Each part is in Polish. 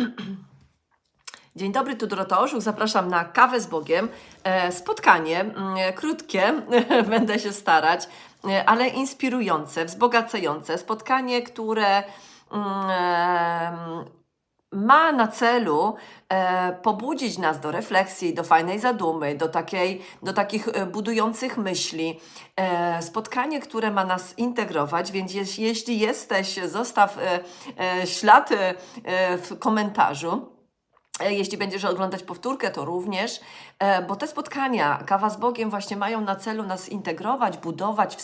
Dzień dobry, tu Dorota. Zapraszam na kawę z Bogiem. E, Spotkanie mm, krótkie, będę się starać, e, ale inspirujące, wzbogacające. Spotkanie, które mm, ma na celu e, pobudzić nas do refleksji, do fajnej zadumy, do, takiej, do takich e, budujących myśli. E, spotkanie, które ma nas integrować, więc jeś, jeśli jesteś, zostaw e, e, ślad e, w komentarzu. E, Jeśli będziesz oglądać powtórkę, to również, e, bo te spotkania, kawa z Bogiem, właśnie mają na celu nas integrować, budować,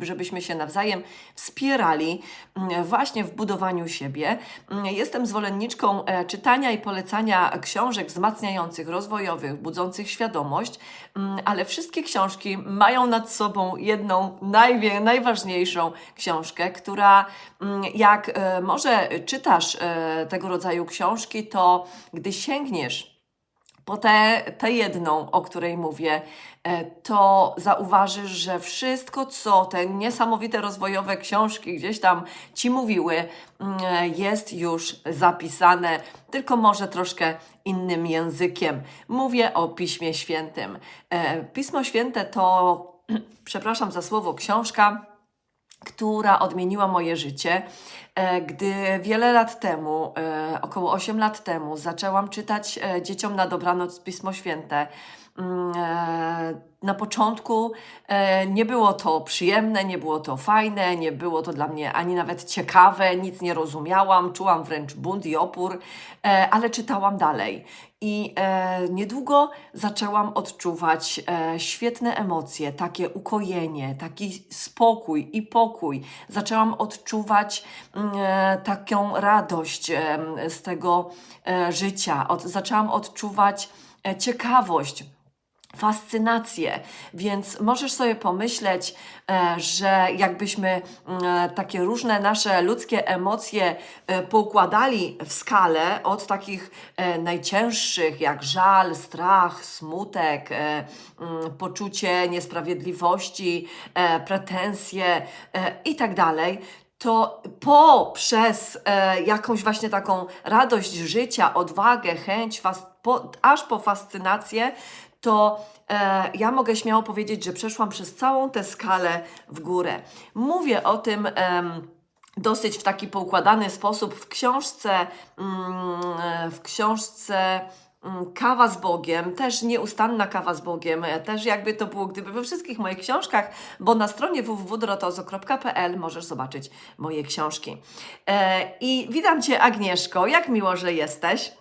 żebyśmy się nawzajem wspierali mm, właśnie w budowaniu siebie. Mm, Jestem zwolenniczką e, czytania i polecania książek wzmacniających, rozwojowych, budzących świadomość, mm, ale wszystkie książki mają nad sobą jedną najważniejszą książkę, która jak może czytasz tego rodzaju książki, to gdy sięgniesz po tę tę jedną, o której mówię, e, to zauważysz, że wszystko, co te niesamowite rozwojowe książki gdzieś tam ci mówiły, mm, e, jest już zapisane, tylko może troszkę innym językiem. Mówię o Piśmie Świętym. E, Pismo Święte to, przepraszam za słowo, książka, która odmieniła moje życie, e, gdy wiele lat temu, e, około 8 lat temu, zaczęłam czytać e, dzieciom na dobranoc Pismo Święte. Mm, Na początku nie było to przyjemne, nie było to fajne, nie było to dla mnie ani nawet ciekawe, nic nie rozumiałam, czułam wręcz bunt i opór, ale czytałam dalej. I e, niedługo zaczęłam odczuwać e, świetne emocje, takie ukojenie, taki spokój i pokój. Zaczęłam odczuwać mm, e, taką radość em, z tego e, życia. Od, zaczęłam odczuwać e, ciekawość fascynację, więc możesz sobie pomyśleć, e, że jakbyśmy mm, e, takie różne nasze ludzkie emocje e, poukładali w skalę od takich najcięższych jak żal, strach, smutek, mm, poczucie niesprawiedliwości, pretensje i tak dalej, to poprzez jakąś właśnie taką radość życia, odwagę, chęć, aż po fascynację, to e, ja mogę śmiało powiedzieć, że przeszłam przez całą tę skalę w górę. Mówię o tym. dosyć w taki poukładany sposób w książce, mm, w książce mm, Kawa z Bogiem, też nieustanna kawa z Bogiem, e, też jakby to było gdyby we wszystkich moich książkach, bo na stronie www.dorotozo.pl możesz zobaczyć moje książki. E, I witam Cię Agnieszko, jak miło, że jesteś.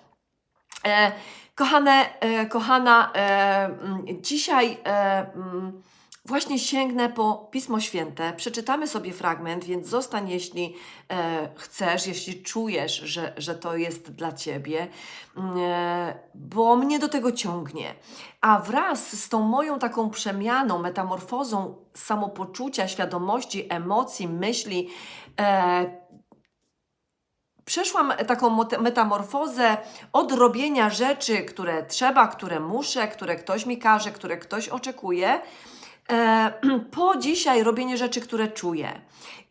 Kochane, e, kochana, e, dzisiaj e, właśnie sięgnę po Pismo Święte. Przeczytamy sobie fragment, więc zostań, jeśli chcesz, jeśli czujesz, że, że to jest dla Ciebie, mm, bo mnie do tego ciągnie. A wraz z tą moją taką przemianą, metamorfozą samopoczucia, świadomości, emocji, myśli, przeszłam taką metamorfozę od robienia rzeczy, które trzeba, które muszę, które ktoś mi każe, które ktoś oczekuje, e, po dzisiaj robienie rzeczy, które czuję.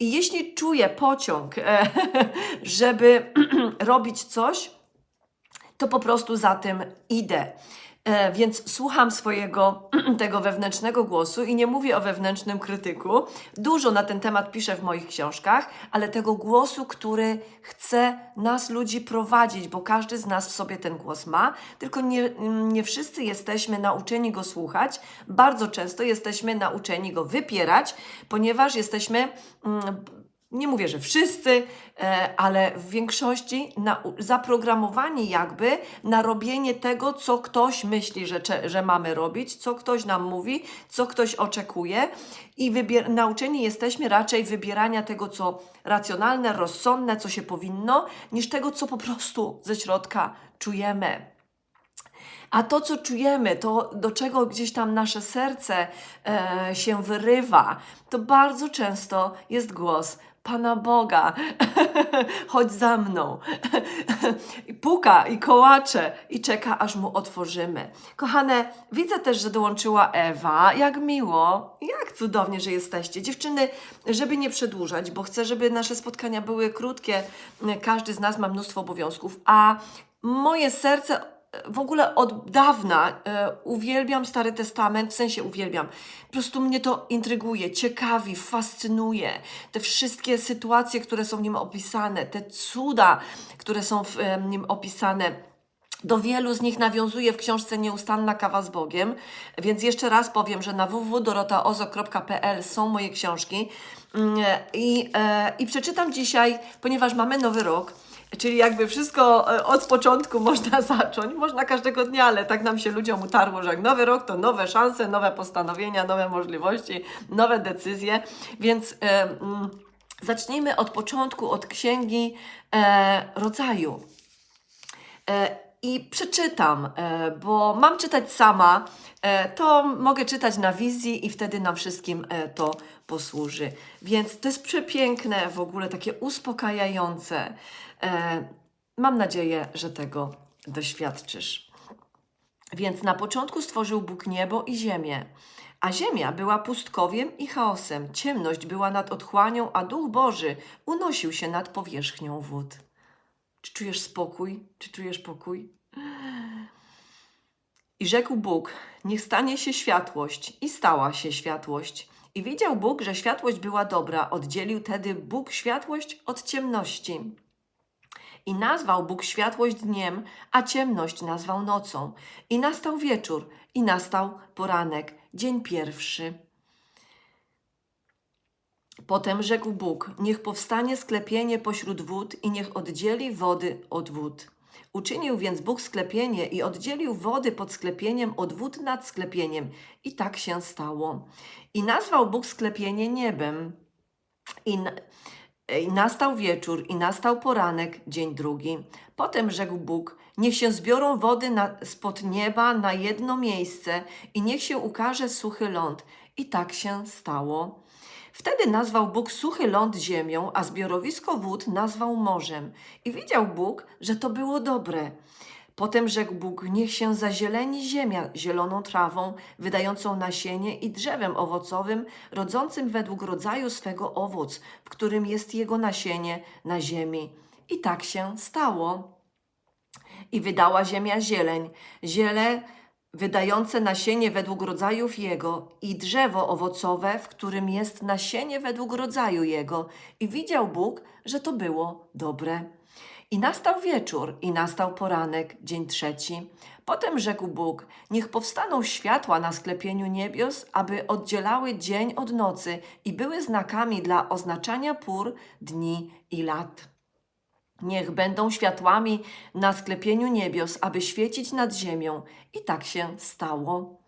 I jeśli czuję pociąg, e, żeby robić coś, to po prostu za tym idę. E, więc słucham swojego tego wewnętrznego głosu i nie mówię o wewnętrznym krytyku. Dużo na ten temat piszę w moich książkach, ale tego głosu, który chce nas ludzi prowadzić, bo każdy z nas w sobie ten głos ma, tylko nie, nie wszyscy jesteśmy nauczeni go słuchać. Bardzo często jesteśmy nauczeni go wypierać, ponieważ jesteśmy. Mm, nie mówię, że wszyscy, e, ale w większości na, zaprogramowani jakby na robienie tego, co ktoś myśli, że, że mamy robić, co ktoś nam mówi, co ktoś oczekuje i wybier- nauczeni jesteśmy raczej wybierania tego, co racjonalne, rozsądne, co się powinno, niż tego, co po prostu ze środka czujemy. A to, co czujemy, to do czego gdzieś tam nasze serce e, się wyrywa, to bardzo często jest głos Pana Boga, chodź za mną. I puka i kołacze i czeka, aż mu otworzymy. Kochane, widzę też, że dołączyła Ewa. Jak miło, jak cudownie, że jesteście. Dziewczyny, żeby nie przedłużać, bo chcę, żeby nasze spotkania były krótkie. Każdy z nas ma mnóstwo obowiązków, a moje serce w ogóle od dawna e, uwielbiam Stary Testament, w sensie uwielbiam. Po prostu mnie to intryguje, ciekawi, fascynuje. Te wszystkie sytuacje, które są w nim opisane, te cuda, które są w e, nim opisane. Do wielu z nich nawiązuje w książce Nieustanna kawa z Bogiem, więc jeszcze raz powiem, że na www.dorotaozo.pl są moje książki Mm, i, e, i przeczytam dzisiaj, ponieważ mamy nowy rok, Czyli jakby wszystko e, od początku można zacząć, można każdego dnia, ale tak nam się ludziom utarło, że jak nowy rok to nowe szanse, nowe postanowienia, nowe możliwości, nowe decyzje, więc e, mm, zacznijmy od początku, od księgi e, rodzaju. E, I przeczytam, e, bo mam czytać sama, e, to mogę czytać na wizji i wtedy nam wszystkim e, to posłuży. Więc to jest przepiękne, w ogóle takie uspokajające. Mam nadzieję, że tego doświadczysz. Więc na początku stworzył Bóg niebo i ziemię, a ziemia była pustkowiem i chaosem. Ciemność była nad otchłanią, a Duch Boży unosił się nad powierzchnią wód. Czy czujesz spokój? Czy czujesz pokój? I rzekł Bóg: Niech stanie się światłość, i stała się światłość. I widział Bóg, że światłość była dobra, oddzielił tedy Bóg światłość od ciemności. I nazwał Bóg światłość dniem, a ciemność nazwał nocą. I nastał wieczór, i nastał poranek, dzień pierwszy. Potem rzekł Bóg: Niech powstanie sklepienie pośród wód i niech oddzieli wody od wód. Uczynił więc Bóg sklepienie i oddzielił wody pod sklepieniem od wód nad sklepieniem. I tak się stało. I nazwał Bóg sklepienie niebem. I, i nastał wieczór, i nastał poranek, dzień drugi. Potem rzekł Bóg: Niech się zbiorą wody na, spod nieba na jedno miejsce, i niech się ukaże suchy ląd. I tak się stało. Wtedy nazwał Bóg suchy ląd ziemią, a zbiorowisko wód nazwał morzem. I widział Bóg, że to było dobre. Potem rzekł Bóg: Niech się zazieleni ziemia zieloną trawą, wydającą nasienie i drzewem owocowym, rodzącym według rodzaju swego owoc, w którym jest jego nasienie na ziemi. I tak się stało. I wydała ziemia zieleń, ziele wydające nasienie według rodzajów jego i drzewo owocowe, w którym jest nasienie według rodzaju jego. I widział Bóg, że to było dobre. I nastał wieczór, i nastał poranek, dzień trzeci. Potem rzekł Bóg: Niech powstaną światła na sklepieniu niebios, aby oddzielały dzień od nocy i były znakami dla oznaczania pór, dni i lat. Niech będą światłami na sklepieniu niebios, aby świecić nad ziemią. I tak się stało.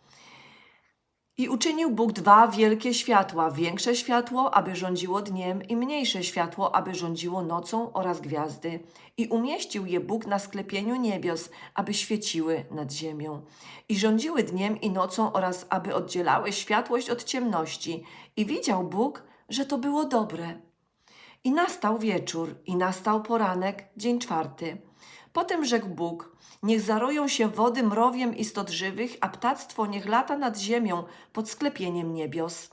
I uczynił Bóg dwa wielkie światła, większe światło, aby rządziło dniem, i mniejsze światło, aby rządziło nocą oraz gwiazdy. I umieścił je Bóg na sklepieniu niebios, aby świeciły nad ziemią. I rządziły dniem i nocą oraz aby oddzielały światłość od ciemności. I widział Bóg, że to było dobre. I nastał wieczór, i nastał poranek, dzień czwarty. Potem rzekł Bóg: Niech zaroją się wody mrowiem istot żywych, a ptactwo niech lata nad ziemią pod sklepieniem niebios.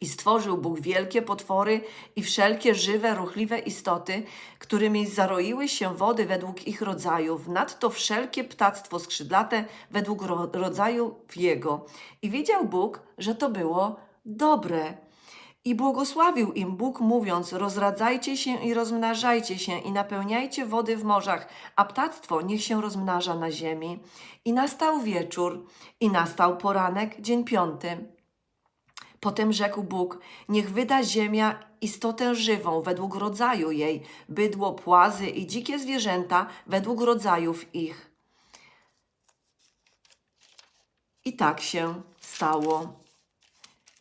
I stworzył Bóg wielkie potwory i wszelkie żywe, ruchliwe istoty, którymi zaroiły się wody według ich rodzajów, nadto wszelkie ptactwo skrzydlate według ro rodzajów jego. I widział Bóg, że to było dobre. I błogosławił im Bóg, mówiąc: Rozradzajcie się i rozmnażajcie się, i napełniajcie wody w morzach, a ptactwo niech się rozmnaża na ziemi. I nastał wieczór, i nastał poranek, dzień piąty. Potem rzekł Bóg: Niech wyda ziemia istotę żywą według rodzaju jej, bydło, płazy i dzikie zwierzęta według rodzajów ich. I tak się stało.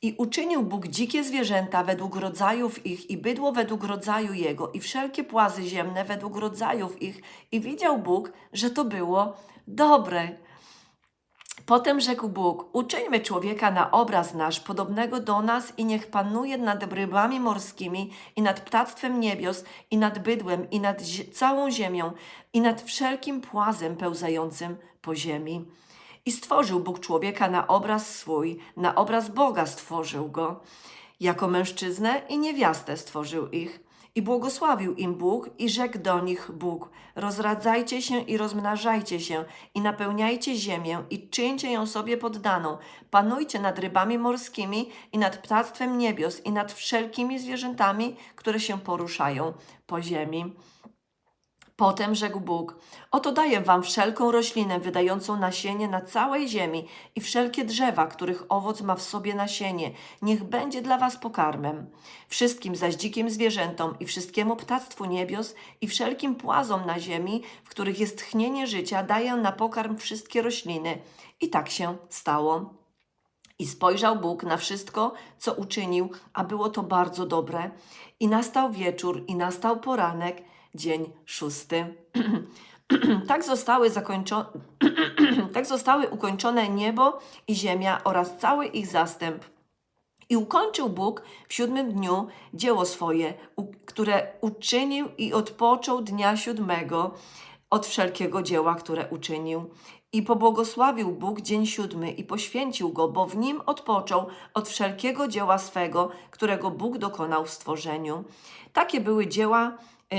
I uczynił Bóg dzikie zwierzęta według rodzajów ich i bydło według rodzaju jego i wszelkie płazy ziemne według rodzajów ich i widział Bóg, że to było dobre. Potem rzekł Bóg: Uczyńmy człowieka na obraz nasz, podobnego do nas, i niech panuje nad rybami morskimi, i nad ptactwem niebios, i nad bydłem, i nad całą ziemią, i nad wszelkim płazem pełzającym po ziemi. I stworzył Bóg człowieka na obraz swój, na obraz Boga stworzył go. Jako mężczyznę i niewiastę stworzył ich. I błogosławił im Bóg i rzekł do nich Bóg: Rozradzajcie się i rozmnażajcie się, i napełniajcie ziemię, i czyńcie ją sobie poddaną. Panujcie nad rybami morskimi, i nad ptactwem niebios, i nad wszelkimi zwierzętami, które się poruszają po ziemi. Potem rzekł Bóg: Oto daję wam wszelką roślinę wydającą nasienie na całej ziemi i wszelkie drzewa, których owoc ma w sobie nasienie, niech będzie dla was pokarmem. Wszystkim zaś dzikim zwierzętom i wszystkiemu ptactwu niebios i wszelkim płazom na ziemi, w których jest tchnienie życia, daję na pokarm wszystkie rośliny. I tak się stało. I spojrzał Bóg na wszystko, co uczynił, a było to bardzo dobre. I nastał wieczór, i nastał poranek, dzień szósty. tak, zostały tak zostały ukończone niebo i ziemia oraz cały ich zastęp. I ukończył Bóg w siódmym dniu dzieło swoje, które uczynił i odpoczął dnia siódmego od wszelkiego dzieła, które uczynił. I pobłogosławił Bóg dzień siódmy i poświęcił go, bo w nim odpoczął od wszelkiego dzieła swego, którego Bóg dokonał w stworzeniu. Takie były dzieła,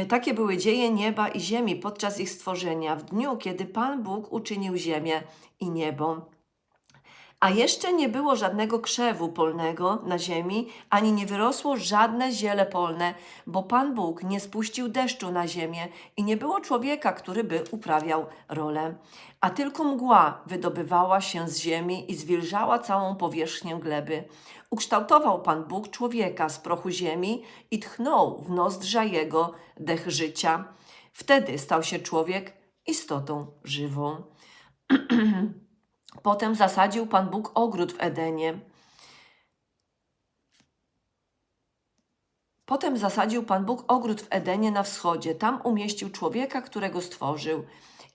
takie były dzieje nieba i ziemi podczas ich stworzenia, w dniu, kiedy Pan Bóg uczynił ziemię i niebo. A jeszcze nie było żadnego krzewu polnego na ziemi, ani nie wyrosło żadne ziele polne, bo Pan Bóg nie spuścił deszczu na ziemię i nie było człowieka, który by uprawiał rolę. A tylko mgła wydobywała się z ziemi i zwilżała całą powierzchnię gleby. Ukształtował Pan Bóg człowieka z prochu ziemi i tchnął w nozdrza jego dech życia. Wtedy stał się człowiek istotą żywą. Potem zasadził Pan Bóg ogród w Edenie. Potem zasadził Pan Bóg ogród w Edenie na wschodzie. Tam umieścił człowieka, którego stworzył.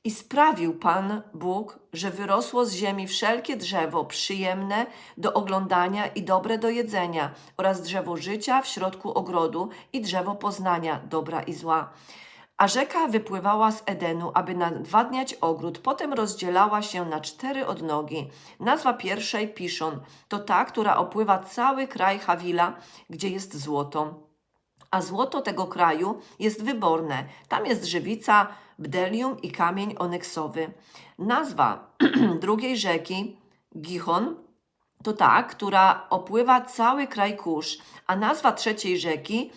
I sprawił Pan Bóg, że wyrosło z ziemi wszelkie drzewo przyjemne do oglądania i dobre do jedzenia, oraz drzewo życia w środku ogrodu i drzewo poznania dobra i zła. A rzeka wypływała z Edenu, aby nawadniać ogród, potem rozdzielała się na cztery odnogi. Nazwa pierwszej Piszon to ta, która opływa cały kraj Hawila, gdzie jest złoto. A złoto tego kraju jest wyborne. Tam jest żywica, bdelium i kamień onyksowy. Nazwa drugiej rzeki, Gihon, to ta, która opływa cały kraj Kusz, a nazwa trzeciej rzeki,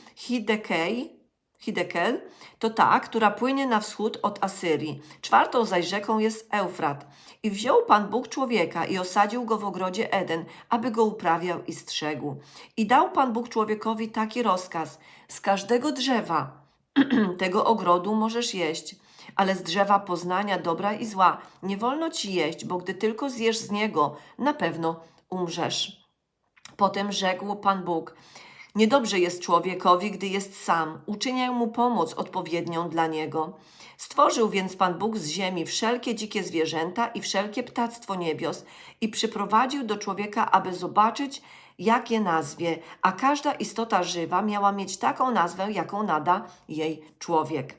Hidekel, to ta, która płynie na wschód od Asyrii. Czwartą zaś rzeką jest Eufrat. I wziął Pan Bóg człowieka i osadził go w ogrodzie Eden, aby go uprawiał i strzegł. I dał Pan Bóg człowiekowi taki rozkaz: z każdego drzewa tego ogrodu możesz jeść, ale z drzewa poznania dobra i zła nie wolno ci jeść, bo gdy tylko zjesz z niego, na pewno umrzesz. Potem rzekł Pan Bóg: Niedobrze jest człowiekowi, gdy jest sam. Uczynię mu pomoc odpowiednią dla niego. Stworzył więc Pan Bóg z ziemi wszelkie dzikie zwierzęta i wszelkie ptactwo niebios i przyprowadził do człowieka, aby zobaczyć, jak je nazwie, a każda istota żywa miała mieć taką nazwę, jaką nada jej człowiek.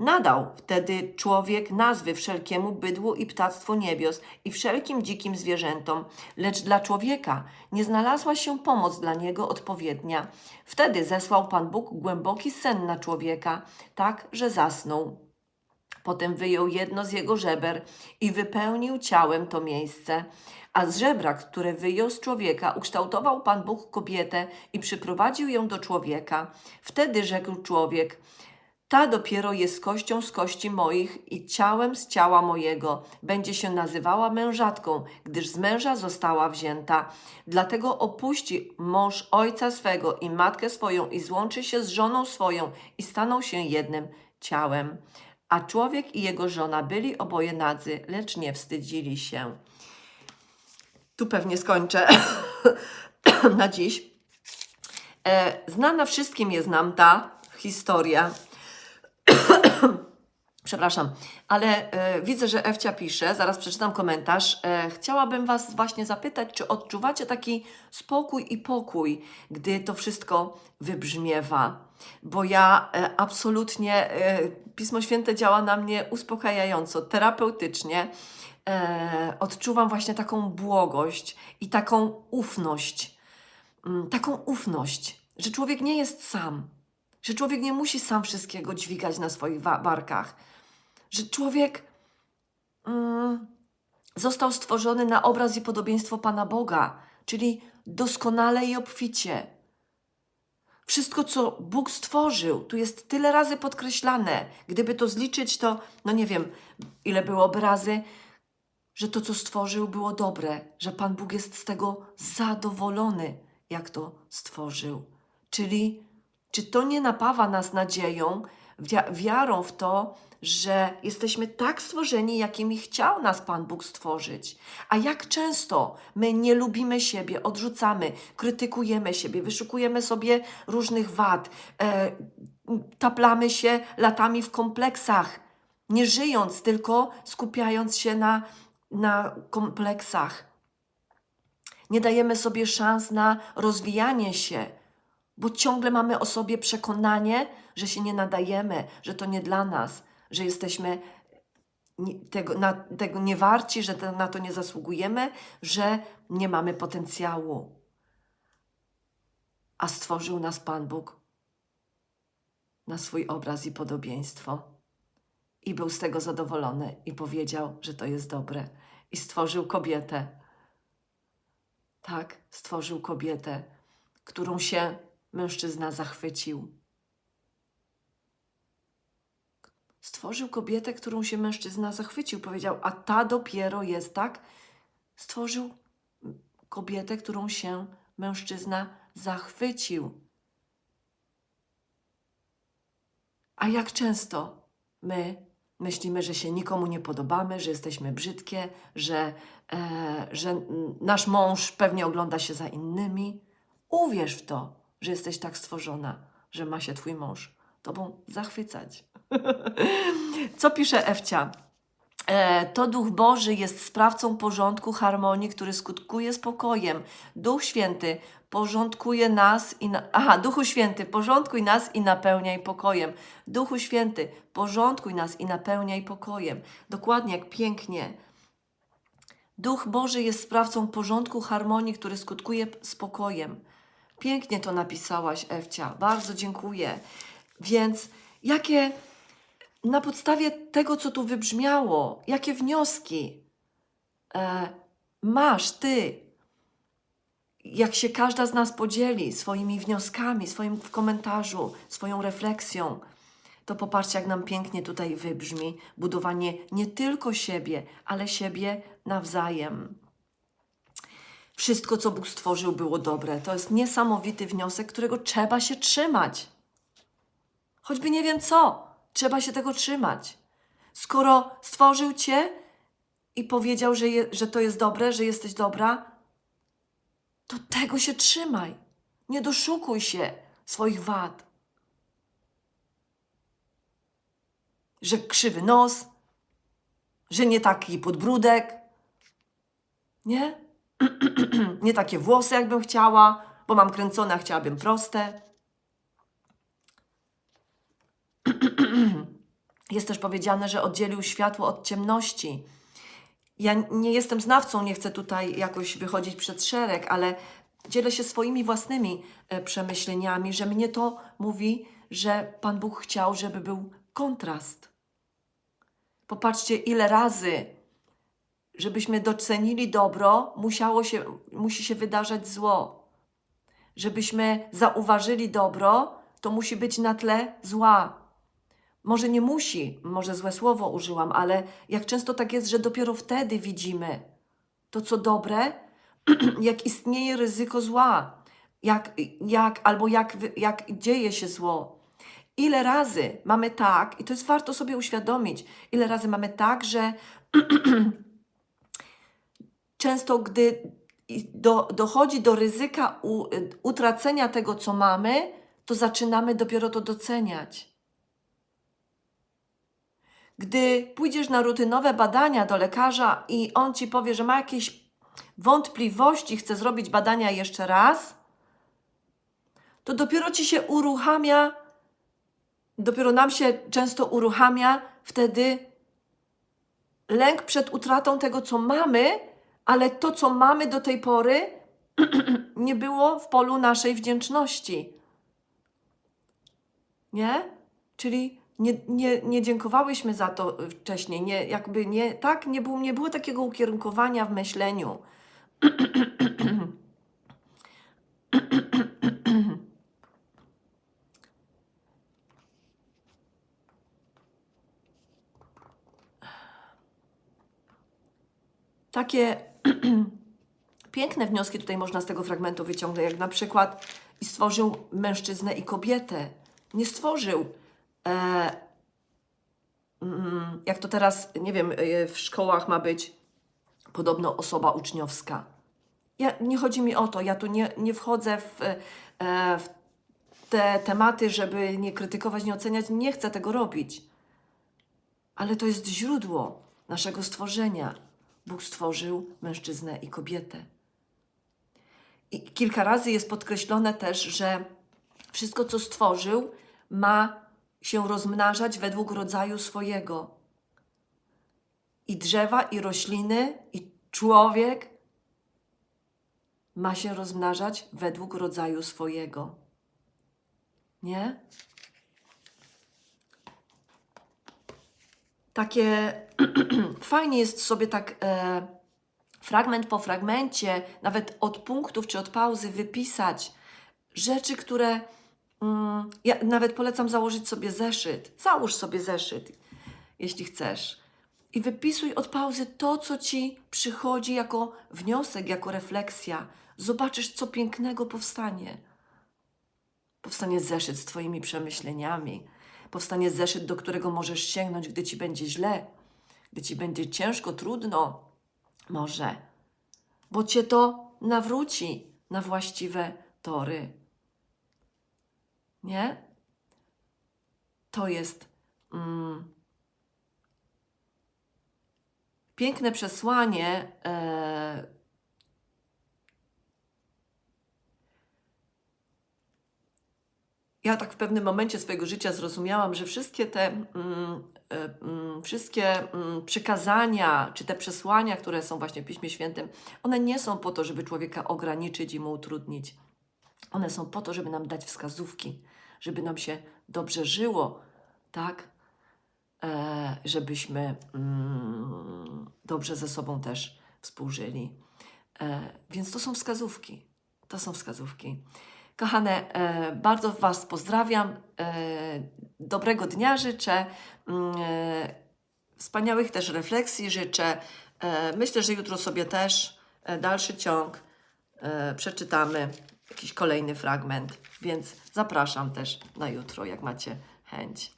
Nadał wtedy człowiek nazwy wszelkiemu bydłu i ptactwu niebios i wszelkim dzikim zwierzętom, lecz dla człowieka nie znalazła się pomoc dla niego odpowiednia. Wtedy zesłał Pan Bóg głęboki sen na człowieka, tak, że zasnął. Potem wyjął jedno z jego żeber i wypełnił ciałem to miejsce. A z żebra, które wyjął z człowieka, ukształtował Pan Bóg kobietę i przyprowadził ją do człowieka. Wtedy rzekł człowiek: Ta dopiero jest kością z kości moich i ciałem z ciała mojego. Będzie się nazywała mężatką, gdyż z męża została wzięta. Dlatego opuści mąż ojca swego i matkę swoją i złączy się z żoną swoją i staną się jednym ciałem. A człowiek i jego żona byli oboje nadzy, lecz nie wstydzili się. Tu pewnie skończę na dziś. E, znana wszystkim jest nam ta historia Przepraszam, ale e, widzę, że Ewcia pisze, zaraz przeczytam komentarz. E, chciałabym Was właśnie zapytać, czy odczuwacie taki spokój i pokój, gdy to wszystko wybrzmiewa? Bo ja e, absolutnie, e, Pismo Święte działa na mnie uspokajająco, terapeutycznie. E, odczuwam właśnie taką błogość i taką ufność. Mm, taką ufność, że człowiek nie jest sam, że człowiek nie musi sam wszystkiego dźwigać na swoich barkach, że człowiek mm, został stworzony na obraz i podobieństwo Pana Boga, czyli doskonale i obficie. Wszystko, co Bóg stworzył, tu jest tyle razy podkreślane. Gdyby to zliczyć, to no nie wiem, ile byłoby razy, że to, co stworzył, było dobre, że Pan Bóg jest z tego zadowolony, jak to stworzył. Czyli, czy to nie napawa nas nadzieją, wia- wiarą w to, że jesteśmy tak stworzeni, jakimi chciał nas Pan Bóg stworzyć? A jak często my nie lubimy siebie, odrzucamy, krytykujemy siebie, wyszukujemy sobie różnych wad, e, taplamy się latami w kompleksach, nie żyjąc, tylko skupiając się na, na kompleksach. Nie dajemy sobie szans na rozwijanie się, bo ciągle mamy o sobie przekonanie, że się nie nadajemy, że to nie dla nas, że jesteśmy tego, na, tego nie warci, że na to nie zasługujemy, że nie mamy potencjału. A stworzył nas Pan Bóg na swój obraz i podobieństwo. I był z tego zadowolony i powiedział, że to jest dobre. I stworzył kobietę. Tak, stworzył kobietę, którą się mężczyzna zachwycił. Stworzył kobietę, którą się mężczyzna zachwycił. Powiedział, a ta dopiero jest, tak? Stworzył kobietę, którą się mężczyzna zachwycił. A jak często my myślimy, że się nikomu nie podobamy, że jesteśmy brzydkie, że, e, że nasz mąż pewnie ogląda się za innymi? Uwierz w to, że jesteś tak stworzona, że ma się twój mąż tobą zachwycać. Co pisze Ewcia? E, To Duch Boży jest sprawcą porządku, harmonii, który skutkuje spokojem. Duch Święty porządkuje nas i na... Aha, Duchu Święty, porządkuj nas i napełniaj pokojem. Duchu Święty, porządkuj nas i napełniaj pokojem. Dokładnie, jak pięknie. Duch Boży jest sprawcą porządku, harmonii, który skutkuje spokojem. Pięknie to napisałaś, Ewcia. Bardzo dziękuję. Więc jakie na podstawie tego, co tu wybrzmiało, jakie wnioski e, masz ty, jak się każda z nas podzieli swoimi wnioskami, swoim w komentarzu, swoją refleksją, to popatrzcie, jak nam pięknie tutaj wybrzmi budowanie nie tylko siebie, ale siebie nawzajem. Wszystko, co Bóg stworzył, było dobre. To jest niesamowity wniosek, którego trzeba się trzymać. Choćby nie wiem co, trzeba się tego trzymać. Skoro stworzył cię i powiedział, że, je, że to jest dobre, że jesteś dobra, to tego się trzymaj. Nie doszukuj się swoich wad. Że krzywy nos, że nie taki podbródek, nie? nie takie włosy, jakbym chciała, bo mam kręcone, a chciałabym proste. Jest też powiedziane, że oddzielił światło od ciemności. Ja nie jestem znawcą, nie chcę tutaj jakoś wychodzić przed szereg, ale dzielę się swoimi własnymi e, przemyśleniami, że mnie to mówi, że Pan Bóg chciał, żeby był kontrast. Popatrzcie, ile razy, żebyśmy docenili dobro, musiało się, musi się wydarzać zło. Żebyśmy zauważyli dobro, to musi być na tle zła. Może nie musi, może złe słowo użyłam, ale jak często tak jest, że dopiero wtedy widzimy to, co dobre, jak istnieje ryzyko zła, jak, jak, albo jak, jak dzieje się zło. Ile razy mamy tak, i to jest warto sobie uświadomić, ile razy mamy tak, że często gdy do, dochodzi do ryzyka u, utracenia tego, co mamy, to zaczynamy dopiero to doceniać. Gdy pójdziesz na rutynowe badania do lekarza i on ci powie, że ma jakieś wątpliwości, chce zrobić badania jeszcze raz, to dopiero ci się uruchamia, dopiero nam się często uruchamia wtedy lęk przed utratą tego, co mamy, ale to, co mamy do tej pory, nie było w polu naszej wdzięczności. Nie? Czyli nie, nie, nie dziękowałyśmy za to wcześniej, nie, jakby nie, tak, nie, było, nie było takiego ukierunkowania w myśleniu. Takie piękne wnioski tutaj można z tego fragmentu wyciągnąć, jak na przykład i stworzył mężczyznę i kobietę. Nie stworzył, e, mm, jak to teraz, nie wiem, e, w szkołach ma być podobno osoba uczniowska. Ja, nie chodzi mi o to, ja tu nie, nie wchodzę w, e, w te tematy, żeby nie krytykować, nie oceniać, nie chcę tego robić. Ale to jest źródło naszego stworzenia. Bóg stworzył mężczyznę i kobietę. I kilka razy jest podkreślone też, że wszystko, co stworzył, ma się rozmnażać według rodzaju swojego. I drzewa, i rośliny, i człowiek ma się rozmnażać według rodzaju swojego. Nie? Takie fajnie jest sobie tak e, fragment po fragmencie, nawet od punktów czy od pauzy wypisać rzeczy, które mm, ja nawet polecam założyć sobie zeszyt. Załóż sobie zeszyt, jeśli chcesz. I wypisuj od pauzy to, co ci przychodzi jako wniosek, jako refleksja. Zobaczysz, co pięknego powstanie. Powstanie zeszyt z Twoimi przemyśleniami. Powstanie zeszyt, do którego możesz sięgnąć, gdy ci będzie źle, gdy ci będzie ciężko, trudno, może, bo cię to nawróci na właściwe tory. Nie? To jest mm, piękne przesłanie. E, ja tak w pewnym momencie swojego życia zrozumiałam, że wszystkie te mm, e, mm, wszystkie mm, przykazania, czy te przesłania, które są właśnie w Piśmie Świętym, one nie są po to, żeby człowieka ograniczyć i mu utrudnić. One są po to, żeby nam dać wskazówki, żeby nam się dobrze żyło, tak? E, żebyśmy mm, dobrze ze sobą też współżyli. E, więc to są wskazówki. To są wskazówki. Kochane, e, bardzo Was pozdrawiam. E, dobrego dnia życzę. Mm, e, wspaniałych też refleksji życzę. Myślę, że jutro sobie też dalszy ciąg przeczytamy, jakiś kolejny fragment, więc zapraszam też na jutro, jak macie chęć.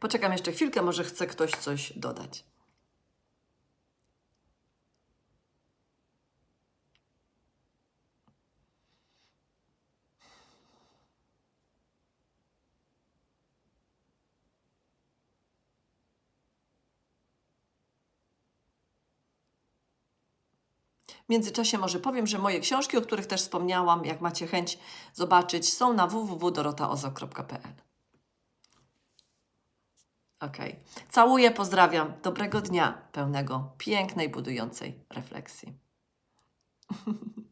Poczekam jeszcze chwilkę, może chce ktoś coś dodać. Międzyczasie może powiem, że moje książki, o których też wspomniałam, jak macie chęć zobaczyć, są na www.dorotaozo.pl. Ok. Całuję, pozdrawiam. Dobrego dnia, pełnego pięknej, budującej refleksji.